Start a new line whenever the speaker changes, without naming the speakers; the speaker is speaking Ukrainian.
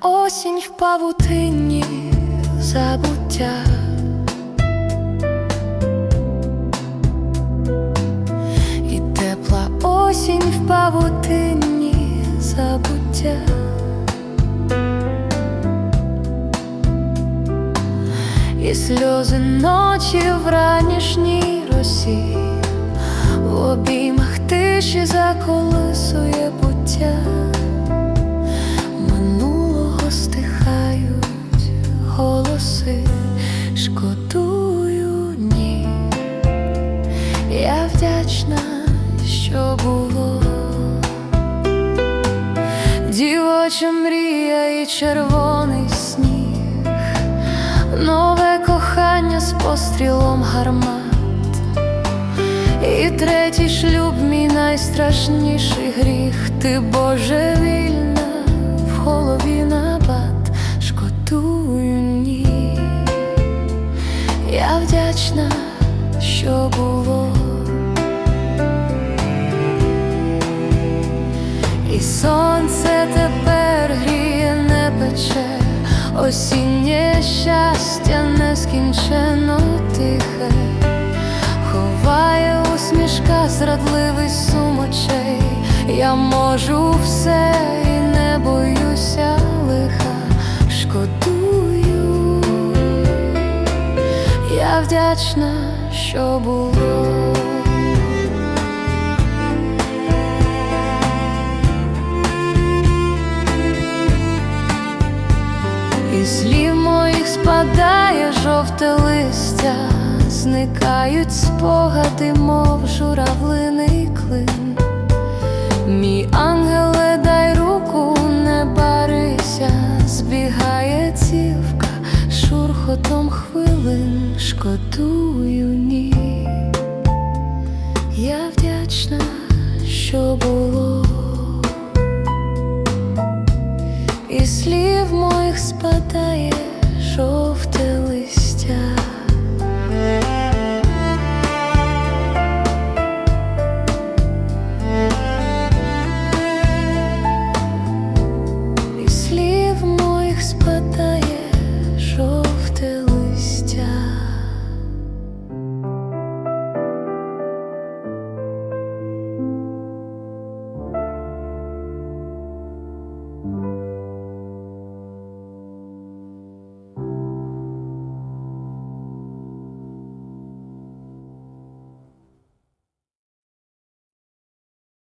осінь в павутинні забуття. І тепла осінь в павутинні забуття. І сльози ночі в ранішній росі, в обіймах тиші заколисує буття, вдячна, що було. Дівоча мрія і червоний сніг, нове кохання з пострілом гармат, і третій шлюб, мій найстрашніший гріх, ти божевільна в голові набат, шкодую ні, я вдячна, що було. І сонце тепер гріє, не пече, осіннє щастя нескінченно тихе, ховає усмішка зрадливий сум очей. Я можу все і не боюся лиха, шкодую, я вдячна, що було. І слів моїх спадає жовте листя, зникають спогади, мов журавлиний клин. Мій ангеле, дай руку, не барися, збігає цівка шурхотом хвилин, шкодую ні. Я вдячна, що було. І слів